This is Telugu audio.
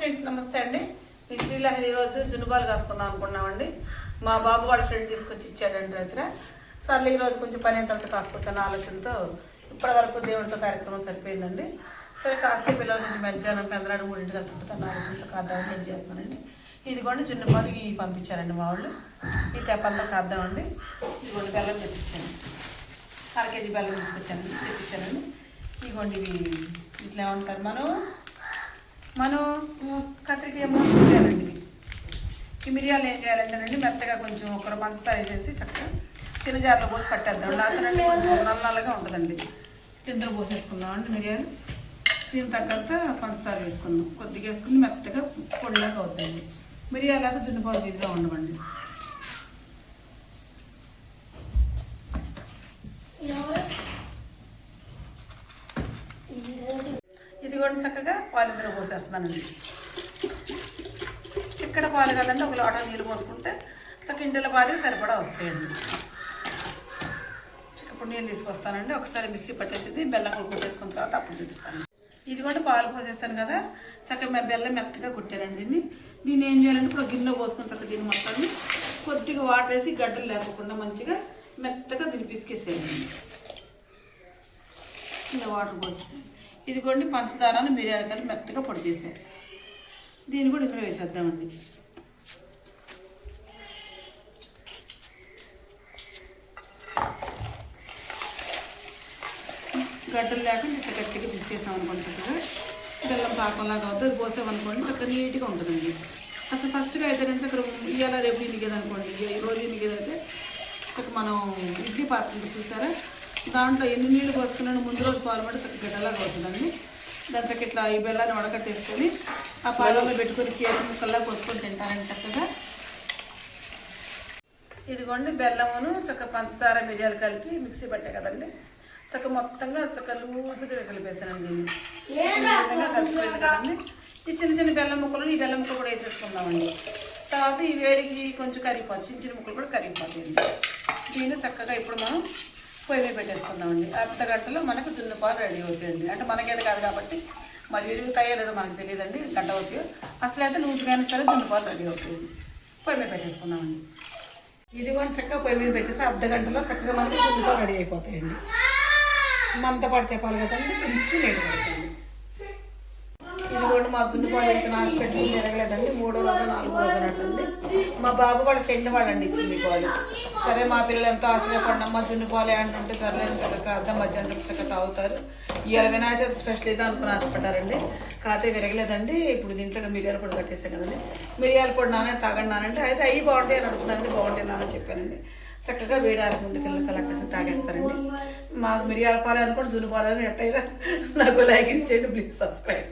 ఫ్రెండ్స్ నమస్తే అండి. మీ శ్రీలహరి ఈరోజు జునుబాలు కాసుకుందాం అనుకున్నామండి. మా బాబు వాళ్ళ ఫ్రెండ్ తీసుకొచ్చి ఇచ్చాడండి రైతురా. సర్లే ఈరోజు కొంచెం పని ఎంత కాసుకొచ్చు అన్న ఆలోచనతో ఇప్పటి వరకు దేవుడితో కార్యక్రమం సరిపోయిందండి. సరే కాస్తే పిల్లల నుంచి మధ్యాహ్నం పెందనాడు మూడింటికి వెళ్తుంటాను ఆలోచనతో కాద్దాం రెడీ చేస్తున్నానండి. ఇదిగోండి జున్నుపాలు ఇవి పంపించారండి మా వాళ్ళు. ఈ తెప్పంతా కాద్దామండి. ఇదిగోండి బెల్లం తెప్పించాను. అర కేజీ బెల్లం తీసుకొచ్చాను తెప్పించానండి. ఇదిగోండి ఇవి ఇట్లా ఉంటారు మనం? మనం కత్తికి ఏమో చేయాలండి ఈ మిరియాలు ఏం చేయాలంటేనండి మెత్తగా కొంచెం ఒకరు పంచదార వేసేసి చక్కగా చిన్న జార్లో పోసి పట్టేద్దాం. లేకపోతే నల్ల నల్లగా ఉంటుందండి. ఇందులో పోసేసుకుందాం అండి మిరియాలు. దీని తగ్గంత పంచదార వేసుకుందాం కొద్దిగా వేసుకుని మెత్తగా పొడిలాగా అవుతుంది మిరియాలు అయితే జున్నుపాలు ఇదిగా ఉండమండి ఇదిగోండి చక్కగా పాలు ఇందులో పోసేస్తున్నానండి. చిక్కడ పాలు కదండి ఒక లోట నీళ్ళు పోసుకుంటే చక్క ఇంటిల పాలు సరిపడా వస్తాయండి. ఇప్పుడు నీళ్ళు తీసుకొస్తానండి ఒకసారి మిక్సీ పట్టేసింది బెల్లం కొట్టేసుకున్న తర్వాత అప్పుడు చూపిస్తాను. ఇదిగోండి పాలు పోసేస్తాను కదా చక్కగా బెల్లం మెత్తగా కుట్టానండి దీన్ని దీన్ని ఏం చేయాలంటే ఇప్పుడు గిన్నెలో పోసుకొని చక్క దీన్ని మొత్తాన్ని కొద్దిగా వాటర్ వేసి గడ్డలు లేకుండా మంచిగా మెత్తగా దీన్ని పిసికేసేయండి. ఇలా వాటర్ పోసేసాను ఇదిగోండి కొన్ని పంచదారను మిరియాలు కలిపి మెత్తగా పొడి చేశారు. దీన్ని కూడా ఇందులో వేసేద్దామండి. గడ్డలు లేకుండా ఇట్లా గట్టిగా పిసికేసాం అనుకోండి చక్కగా. బెల్లం పాకంలాగా అవుతుంది. పోసామనుకోండి చక్కగా నీట్గా ఉంటుందండి. అసలు ఫస్ట్గా అయితే అంటే ఇక్కడ ఇవాళ రేపు ఇనిగేది ఈ రోజు ఇనిగేది అయితే చక్కగా మనం ఇడ్లీ పాత్రలు చూసారా? దాంట్లో ఎన్ని నీళ్ళు పోసుకున్నాను ముందు రోజు పాలు పడి చక్కగా గడ్డలాగా అవుతుందండి. దాని చక్క ఇట్లా ఈ బెల్లాన్ని వడకట్టేసుకొని ఆ పాలలో పెట్టుకొని కేక్ ముక్కల్లా పోసుకొని తింటారండి చక్కగా. ఇదిగోండి బెల్లమును చక్క పంచదార మిరియాలు కలిపి మిక్సీ పట్టే కదండి. చక్క మొత్తంగా చక్క లూజుగా కలిపేసానండి దీన్ని. ఈ విధంగా కలిసిపోయింది కదండి. ఈ చిన్న చిన్న బెల్లం ముక్కలు ఈ బెల్లం ముక్కలు కూడా వేసేసుకుందామండి. తర్వాత ఈ వేడికి కొంచెం కరిగిపోతుంది చిన్న చిన్న ముక్కలు కూడా కరిగిపోతాయండి దీన్ని చక్కగా ఇప్పుడు మనం పొయ్యి మీద పెట్టేసుకుందామండి. అర్ధ గంటలో మనకు జున్నుపాలు రెడీ అవుతాయండి. అంటే మనకేది కాదు కాబట్టి మరి విరుగుతాయో లేదో మనకు తెలియదండి. గంట అవుతాయో. అసలు అయితే లూజుగానే సరే జున్నుపాలు రెడీ అవుతాయండి. పొయ్యి మీద పెట్టేసుకుందామండి. ఇది కూడా చక్కగా పొయ్యి మీద పెట్టేసి అర్ధ గంటలో చక్కగా మనకి జున్నుపాలు రెడీ అయిపోతాయండి. మంత పాటు చెప్పాలి కదండి కొంచెం నీళ్ళు పడుతుంది ఇది కూడా మా జున్నుపాలు అయితే హాస్పిటల్ తిరగలేదండి మూడో రోజు నాలుగో రోజు అంటుంది మా బాబు వాళ్ళ ఫ్రెండ్ వాళ్ళండి ఇచ్చింది పాలు సరే మా పిల్లలు ఎంతో ఆశగా జున్ను పాలే అంటుంటే సర్లేని చక్కగా అర్థం మధ్యాహ్నం చక్కగా తాగుతారు. ఇవాళ వినాయక చవితి స్పెషల్ ఇదే అనుకుని ఆశపడ్డారండి. కాతే విరగలేదండి. ఇప్పుడు దీంట్లో మిరియాల పొడి కట్టేస్తాం కదండి. మిరియాల పొడి నాన్న తాగండి నానంటే అయితే అవి బాగుంటాయి అని అడుగుతుందండి బాగుంటాయి నాన్న చెప్పానండి. చక్కగా వేడారు ముందు పిల్లలు తలకేసి తాగేస్తారండి. మాకు మిరియాల పాలే అనుకోండి జున్ను పాలు అని ఎట్టయినా నాకు లైక్ ఇచ్చేయండి. Please subscribe.